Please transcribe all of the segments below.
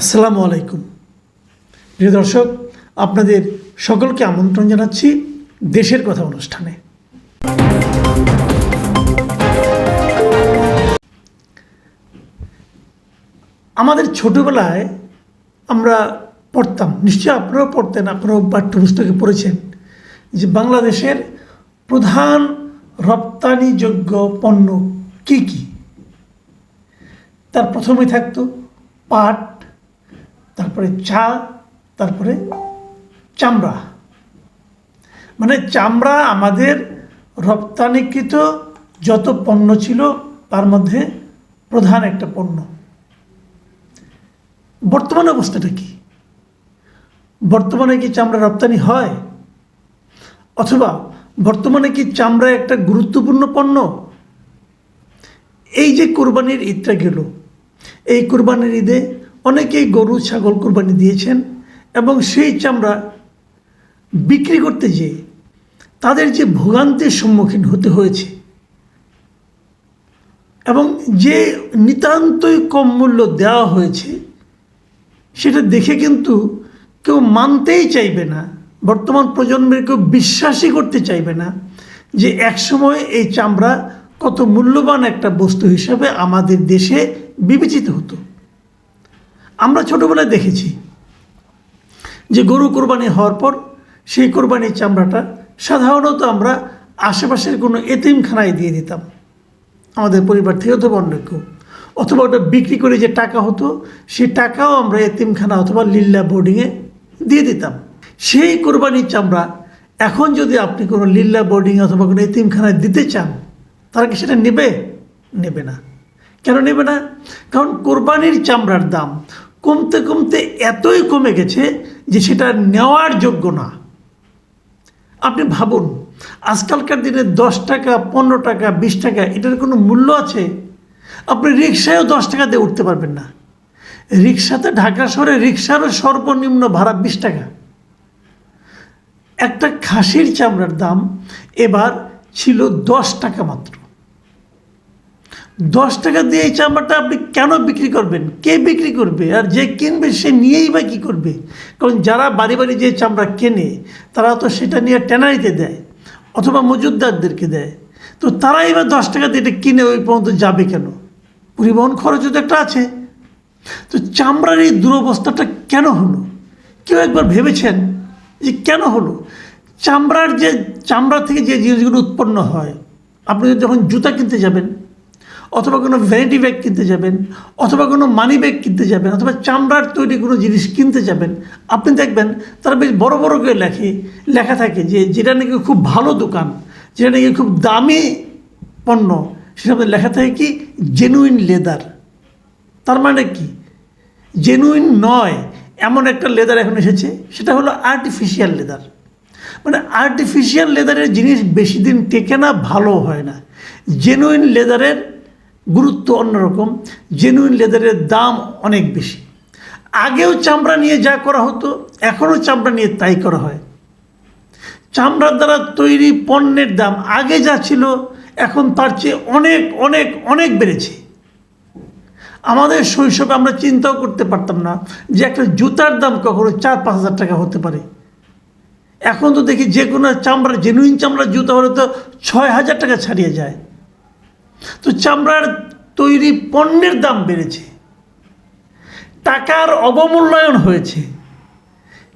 আসসালামু আলাইকুম। প্রিয় দর্শক, আপনাদের সকলকে আমন্ত্রণ জানাচ্ছি দেশের কথা অনুষ্ঠানে। আমাদের ছোটবেলায় আমরা পড়তাম, নিশ্চয়ই আপনারাও পড়তেন, আপনারাও পাঠ্যপুস্তকে পড়েছেন, যে বাংলাদেশের প্রধান রপ্তানিযোগ্য পণ্য কী কী? তার প্রথমে থাকতো পাট তারপরে চা, তারপরে চামড়া। মানে চামড়া আমাদের রপ্তানিকৃত যত পণ্য ছিল, তার মধ্যে প্রধান একটা পণ্য। বর্তমান অবস্থাটা কি? বর্তমানে কি চামড়া রপ্তানি হয়? অথবা বর্তমানে কি চামড়া একটা গুরুত্বপূর্ণ পণ্য? এই যে কোরবানির ঈদটা গেল, এই কোরবানির ঈদে অনেকেই গরু, ছাগল কোরবানি দিয়েছেন এবং সেই চামড়া বিক্রি করতে যেয়ে তাদের যে ভোগান্তির সম্মুখীন হতে হয়েছে এবং যে নিতান্তই কম মূল্য দেওয়া হয়েছে, সেটা দেখে কিন্তু কেউ মানতেই চাইবে না। বর্তমান প্রজন্মের কেউ বিশ্বাসই করতে চাইবে না যে একসময় এই চামড়া কত মূল্যবান একটা বস্তু হিসাবে আমাদের দেশে বিবেচিত হতো। আমরা ছোটোবেলায় দেখেছি যে গরু কোরবানি হওয়ার পর সেই কোরবানির চামড়াটা সাধারণত আমরা আশেপাশের কোনো এতিমখানায় দিয়ে দিতাম। আমাদের পরিবার থেকে অথবা অন্য অথবা ওটা বিক্রি করে যে টাকা হতো, সেই টাকাও আমরা এতিমখানা অথবা লিল্লা বোর্ডিংয়ে দিয়ে দিতাম। সেই কোরবানির চামড়া এখন যদি আপনি কোনো লিল্লা বোর্ডিং অথবা কোনো এতিমখানায় দিতে চান তারা কি সেটা নেবে? নেবে না। কেন নেবে না? কারণ কোরবানির চামড়ার দাম কমতে কমতে এতই কমে গেছে যে সেটা নেওয়ার যোগ্য না। আপনি ভাবুন, আজকালকার দিনে দশ টাকা, পনেরো টাকা, বিশ টাকা, এটার কোনো মূল্য আছে? আপনি রিক্সায়ও দশ টাকা দিয়ে উঠতে পারবেন না। রিক্সাতে ঢাকা শহরে রিক্সারও সর্বনিম্ন ভাড়া বিশ টাকা। একটা খাসির চামড়ার দাম এবার ছিল দশ টাকা মাত্র। দশ টাকা দিয়ে এই চামড়াটা আপনি কেন বিক্রি করবেন? কে বিক্রি করবে? আর যে কিনবে, সে নিয়েই বা কী করবে? কারণ যারা বাড়ি বাড়ি যে চামড়া কেনে তারা তো সেটা নিয়ে ট্যানারিতে দেয় অথবা মজুদদারদেরকে দেয়। তো তারাই এবার দশ টাকা দিয়ে এটা কিনে ওই পর্যন্ত যাবে কেন? পরিবহন খরচও তো একটা আছে। তো চামড়ার এই দুরবস্থাটা কেন হলো? কেউ একবার ভেবেছেন যে কেন হলো? চামড়ার যে, চামড়া থেকে যে জিনিসগুলো উৎপন্ন হয়, আপনি যখন জুতা কিনতে যাবেন অথবা কোনো ভ্যানিটি ব্যাগ কিনতে যাবেন, অথবা কোনো মানি ব্যাগ কিনতে যাবেন, অথবা চামড়ার তৈরি কোনো জিনিস কিনতে যাবেন, আপনি দেখবেন তারা বেশ বড় বড় করে লেখে, লেখা থাকে যে যেটা নাকি খুব ভালো দোকান, যেটা নাকি খুব দামি পণ্য, সেটা আমাদের লেখা থাকে কি জেনুইন লেদার তার মানে কি? জেনুইন নয়, এমন একটা লেদার এখন এসেছে, সেটা হলো আর্টিফিশিয়াল লেদার মানে আর্টিফিশিয়াল লেদারের জিনিস বেশি দিন টেকে না, ভালো হয় না। জেনুইন লেদারের গুরুত্ব অন্যরকম জেনুইন লেদারের দাম অনেক বেশি। আগেও চামড়া নিয়ে যা করা হতো, এখনও চামড়া নিয়ে তাই করা হয়। চামড়ার দ্বারা তৈরি পণ্যের দাম আগে যা ছিল, এখন তার চেয়ে অনেক অনেক অনেক বেড়েছে। আমাদের শৈশবে আমরা চিন্তাও করতে পারতাম না যে একটা জুতার দাম কখনো চার, পাঁচ হাজার টাকা হতে পারে। এখন তো দেখি যে কোনো চামড়া জেনুইন চামড়ার জুতা হলে তো ছয় হাজার টাকা ছাড়িয়ে যায়। তো চামড়ার তৈরি পণ্যের দাম বেড়েছে, টাকার অবমূল্যায়ন হয়েছে,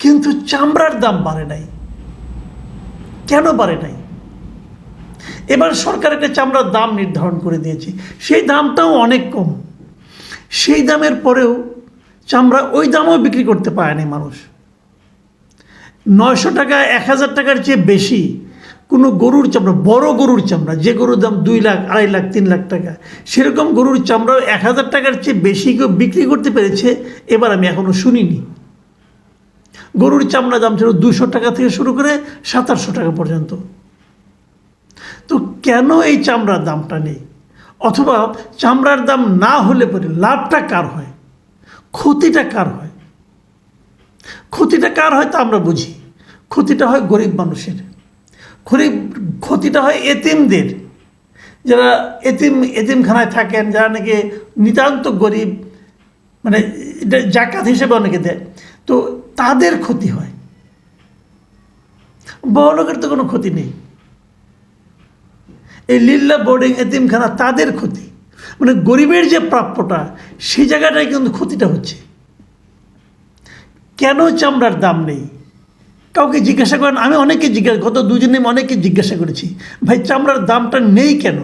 কিন্তু চামড়ার দাম বাড়ে নাই। কেন বাড়ে নাই? এবার সরকার একটা চামড়ার দাম নির্ধারণ করে দিয়েছে, সেই দামটাও অনেক কম। সেই দামের পরেও চামড়া ওই দামও বিক্রি করতে পারেনি মানুষ। নয়শো টাকা, এক হাজার টাকার চেয়ে বেশি কোনো গরুর চামড়া, বড় গরুর চামড়া, যে গরুর দাম দুই লাখ, আড়াই লাখ, তিন লাখ টাকা, সেরকম গরুর চামড়াও এক হাজার টাকার চেয়ে বেশি কেউ বিক্রি করতে পেরেছে, এবার আমি এখনও শুনিনি। গরুর চামড়া দাম ছিল দুশো টাকা থেকে শুরু করে সাতাশশো টাকা পর্যন্ত। তো কেন এই চামড়ার দামটা নেই? অথবা চামড়ার দাম না হলে পরে লাভটা কার হয়? ক্ষতিটা কার হয়? ক্ষতিটা কার হয় তা আমরা বুঝি। ক্ষতিটা হয় গরিব মানুষের। গরিব ক্ষতিটা হয় এতিমদের। যারা এতিম, এতিমখানায় থাকেন, যারা নাকি নিতান্ত গরিব মানে জাকাত হিসেবে অনেকে দেয়, তো তাদের ক্ষতি হয়। বড়লোকের তো কোনো ক্ষতি নেই। এই লিল্লা বোর্ডিং এতিমখানা তাদের ক্ষতি। মানে গরিবের যে প্রাপ্যটা, সেই জায়গাটায় কিন্তু ক্ষতিটা হচ্ছে। কেন চামড়ার দাম নেই? কাউকে জিজ্ঞাসা করেন, আমি অনেকে জিজ্ঞাসা গত দুজনে অনেকে জিজ্ঞাসা করেছি। ভাই, চামড়ার দামটা নেই কেন?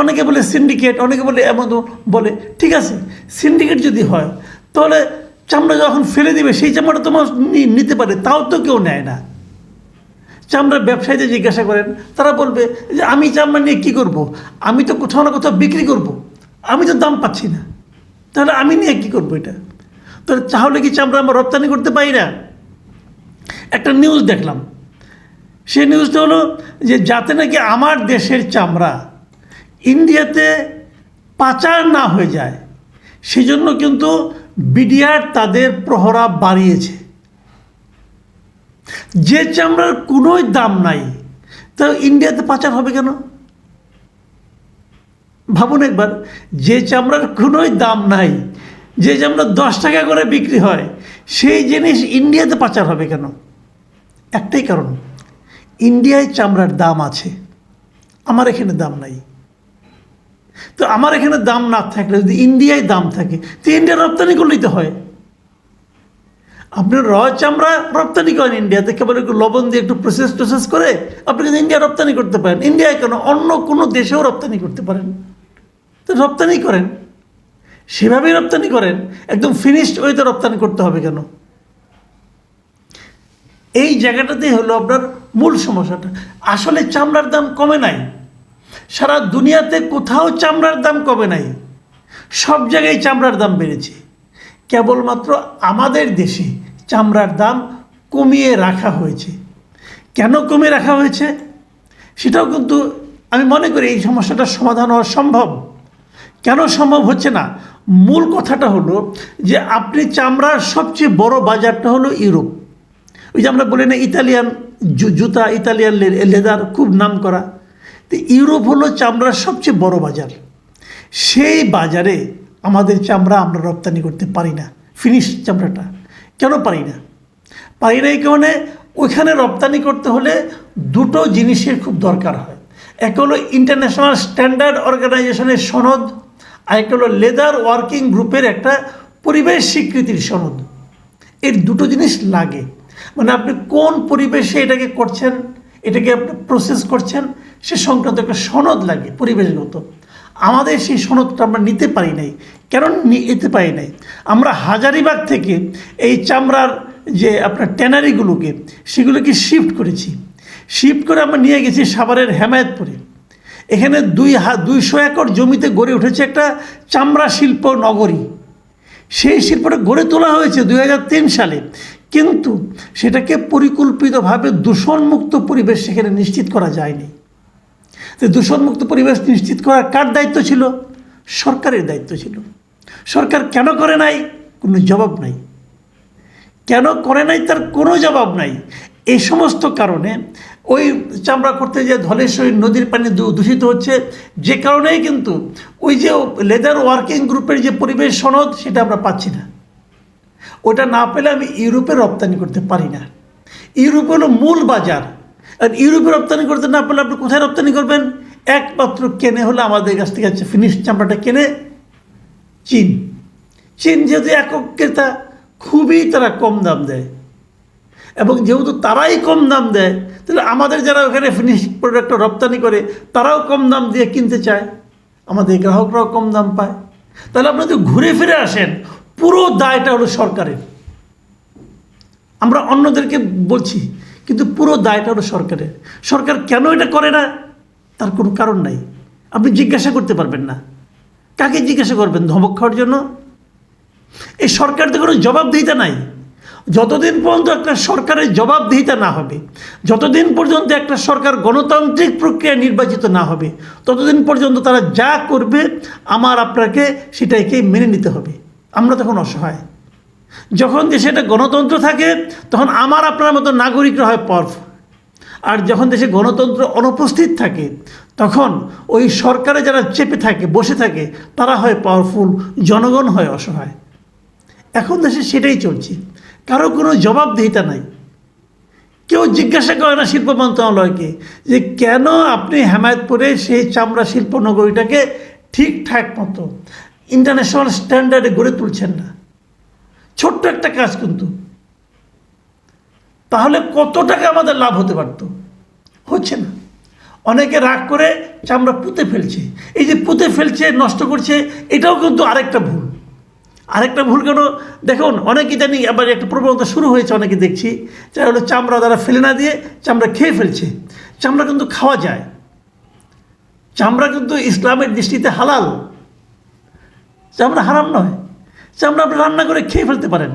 অনেকে বলে সিন্ডিকেট অনেকে বলে এমন বলে, ঠিক আছে সিন্ডিকেট যদি হয়, তাহলে চামড়া যখন ফেলে দিবে, সেই চামড়াটা তোমার নিতে পারে, তাও তো কেউ নেয় না। চামড়ার ব্যবসায়ীদের জিজ্ঞাসা করেন, তারা বলবে যে, আমি চামড়া নিয়ে কী করব। আমি তো কোথাও না কোথাও বিক্রি করব। আমি তো দাম পাচ্ছি না। তাহলে আমি নিয়ে কী করব এটা? তাহলে তাহলে কি চামড়া আমরা রপ্তানি করতে পারি না? একটা নিউজ দেখলাম। সেই নিউজটা হলো যে যাতে নাকি আমার দেশের চামড়া ইন্ডিয়াতে পাচার না হয়ে যায়, সেজন্য কিন্তু বিডিআর তাদের প্রহরা বাড়িয়েছে। যে চামড়ার কোনোই দাম নাই, তা ইন্ডিয়াতে পাচার হবে কেন? ভাবুন একবার, যে চামড়ার কোনোই দাম নাই যে চামড়া দশ টাকা করে বিক্রি হয়, সেই জিনিস ইন্ডিয়াতে পাচার হবে কেন? একটাই কারণ, ইন্ডিয়ায় চামড়ার দাম আছে, আমার এখানে দাম নাই। তো আমার এখানে দাম না থাকলে, যদি ইন্ডিয়ায় দাম থাকে, তো ইন্ডিয়া রপ্তানি করলেই তো হয়। আপনি র চামড়া রপ্তানি করেন ইন্ডিয়াতে, কেবল একটু লবণ দিয়ে একটু প্রসেস টোসেস করে, আপনি কিন্তু ইন্ডিয়া রপ্তানি করতে পারেন। ইন্ডিয়ায় কেন অন্য কোনো দেশেও রপ্তানি করতে পারেন। তো রপ্তানি করেন। সেভাবেই রপ্তানি করেন। একদম ফিনিশড ওয়েতে রপ্তানি করতে হবে কেন? এই জায়গাটাতেই হলো আপনার মূল সমস্যাটা। আসলে চামড়ার দাম কমে নাই। সারা দুনিয়াতে কোথাও চামড়ার দাম কমে নাই। সব জায়গায় চামড়ার দাম বেড়েছে। কেবলমাত্র আমাদের দেশে চামড়ার দাম কমিয়ে রাখা হয়েছে। কেন কমিয়ে রাখা হয়েছে? সেটাও কিন্তু আমি মনে করি এই সমস্যাটার সমাধান হওয়া সম্ভব। কেন সম্ভব হচ্ছে না? মূল কথাটা হলো যে আপনি চামড়ার সবচেয়ে বড় বাজারটা হলো ইউরোপ। ওই যে আমরা বলি না ইতালিয়ান জুতা, ইতালিয়ান লেদার খুব নাম করা। তো ইউরোপ হলো চামড়ার সবচেয়ে বড় বাজার। সেই বাজারে আমাদের চামড়া আমরা রপ্তানি করতে পারি না। ফিনিশ চামড়াটা। কেন পারি না? পারি না এই কারণে ওইখানে রপ্তানি করতে হলে দুটো জিনিসের খুব দরকার হয়। এক হলো ইন্টারন্যাশনাল স্ট্যান্ডার্ড অর্গানাইজেশনের সনদ আর একটা হলো লেদার ওয়ার্কিং গ্রুপের একটা পরিবেশ স্বীকৃতির সনদ। এর দুটো জিনিস লাগে। মানে আপনি কোন পরিবেশে এটাকে করছেন, এটাকে আপনি প্রসেস করছেন, সে সংক্রান্ত একটা সনদ লাগে পরিবেশগত। আমাদের সেই সনদটা আমরা নিতে পারি নাই। কেন নিতে পারি নাই? আমরা হাজারিবাগ থেকে এই চামড়ার যে আপনার ট্যানারিগুলোকে, সেগুলোকে শিফট করেছি। শিফট করে আমরা নিয়ে গেছি সাভারের হেমায়তপুরে। এখানে দুই হা দুইশো একর জমিতে গড়ে উঠেছে একটা চামড়া শিল্প নগরী। সেই শিল্পটা গড়ে তোলা হয়েছে দু হাজার তিন সালে। কিন্তু সেটাকে পরিকল্পিতভাবে দূষণমুক্ত পরিবেশ সেখানে নিশ্চিত করা যায়নি। তো দূষণমুক্ত পরিবেশ নিশ্চিত করার কার দায়িত্ব ছিল? সরকারের দায়িত্ব ছিল। সরকার কেন করে নাই? কোনো জবাব নাই। কেন করে নাই তার কোনো জবাব নাই। এই সমস্ত কারণে ওই চামড়া করতে যে ধলেশ্বরী নদীর পানি দূষিত হচ্ছে, যে কারণেই কিন্তু ওই যে লেদার ওয়ার্কিং গ্রুপের যে পরিবেশ সনদ, সেটা আমরা পাচ্ছি না। ওটা না পেলে আমি ইউরোপে রপ্তানি করতে পারি না। ইউরোপ হলো মূল বাজার। আর ইউরোপে রপ্তানি করতে না পারলে আপনি কোথায় রপ্তানি করবেন? একমাত্র কেনে হলে আমাদের কাছ থেকে হচ্ছে ফিনিশ চামড়াটা কেনে চীন। চীন যেহেতু একক ক্রেতা, খুবই তারা কম দাম দেয়। এবং যেহেতু তারাই কম দাম দেয়, তাহলে আমাদের যারা ওখানে ফিনিশ প্রোডাক্ট রপ্তানি করে, তারাও কম দাম দিয়ে কিনতে চায়। আমাদের গ্রাহকরাও কম দাম পায়। তাহলে আপনি যদি ঘুরে ফিরে আসেন, পুরো দায়টা হলো সরকারের। আমরা অন্যদেরকে বলছি, কিন্তু পুরো দায়টা হলো সরকারের। সরকার কেন এটা করে না? তার কোনো কারণ নাই। আপনি জিজ্ঞাসা করতে পারবেন না। কাকে জিজ্ঞাসা করবেন ধমক খাওয়ার জন্য? এই সরকার তো কোনো জবাবদিহিতা নাই। যতদিন পর্যন্ত একটা সরকারের জবাবদিহিতা না হবে, যতদিন পর্যন্ত একটা সরকার গণতান্ত্রিক প্রক্রিয়া নির্বাচিত না হবে, ততদিন পর্যন্ত তারা যা করবে, আমার আপনাকে সেটাকে মেনে নিতে হবে। আমরা তখন অসহায়। যখন দেশে একটা গণতন্ত্র থাকে, তখন আমার আপনার মতো নাগরিকরা হয় পাওয়ারফুল আর যখন দেশে গণতন্ত্র অনুপস্থিত থাকে, তখন ওই সরকারে যারা চেপে থাকে, বসে থাকে, তারা হয় পাওয়ারফুল জনগণ হয় অসহায়। এখন দেশে সেটাই চলছে। কারও কোনো জবাবদিহিতা নাই। কেউ জিজ্ঞাসা করে না শিল্প মন্ত্রণালয়কে যে কেন আপনি হেমায়তপুরে সেই চামড়া শিল্প নগরীটাকে ঠিকঠাক মতো ইন্টারন্যাশনাল স্ট্যান্ডার্ডে গড়ে তুলছেন না। ছোট্ট একটা কাজ কিন্তু। তাহলে কত টাকা আমাদের লাভ হতে পারতো? হচ্ছে না। অনেকে রাগ করে চামড়া পুঁতে ফেলছে। এই যে পুঁতে ফেলছে, নষ্ট করছে, এটাও কিন্তু আরেকটা ভুল। আরেকটা ভুল কেন? দেখুন, অনেকে জানি আবার একটা প্রবণতা শুরু হয়েছে, অনেকে দেখছি। যা হলো চামড়া দ্বারা ফেলে না দিয়ে চামড়া খেয়ে ফেলছে। চামড়া কিন্তু খাওয়া যায়। চামড়া কিন্তু ইসলামের দৃষ্টিতে হালাল। চামড়া হারাম নয়। চামড়া আপনি রান্না করে খেয়ে ফেলতে পারেন।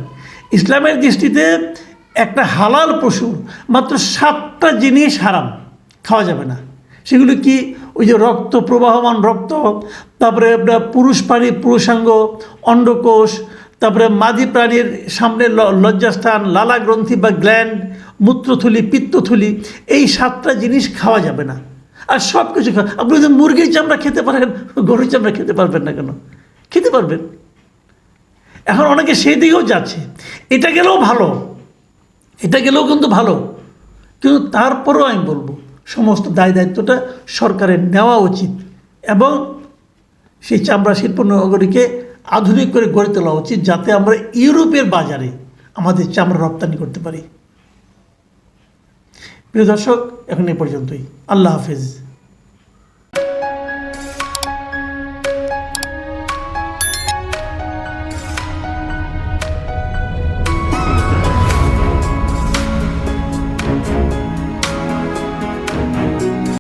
ইসলামের দৃষ্টিতে একটা হালাল পশু মাত্র সাতটা জিনিস হারাম, খাওয়া যাবে না। সেগুলো কি? ওই যে রক্ত, প্রবাহমান রক্ত, তারপরে আপনার পুরুষ প্রাণী, পুরুষাঙ্গ, অন্ডকোষ, তারপরে মাদি প্রাণীর সামনে লজ্জাস্থান, লালা গ্রন্থি বা গ্ল্যান্ড, মূত্রথলি, পিত্তথলি, এই সাতটা জিনিস খাওয়া যাবে না। আর সব কিছু খাওয়া আপনি যদি মুরগির চামড়া খেতে পারেন, গরুর চামড়া খেতে পারবেন না কেন? খেতে পারবেন। এখন অনেকে সেই দিকেও যাচ্ছে। এটা গেলেও ভালো। এটা গেলেও কিন্তু ভালো। কিন্তু তারপরেও আমি বলব সমস্ত দায় দায়িত্বটা সরকারের নেওয়া উচিত এবং সেই চামড়া শিল্প নগরীকে আধুনিক করে গড়ে তোলা উচিত যাতে আমরা ইউরোপের বাজারে আমাদের চামড়া রপ্তানি করতে পারি। প্রিয় দর্শক, এখন এ পর্যন্তই। আল্লাহ হাফেজ।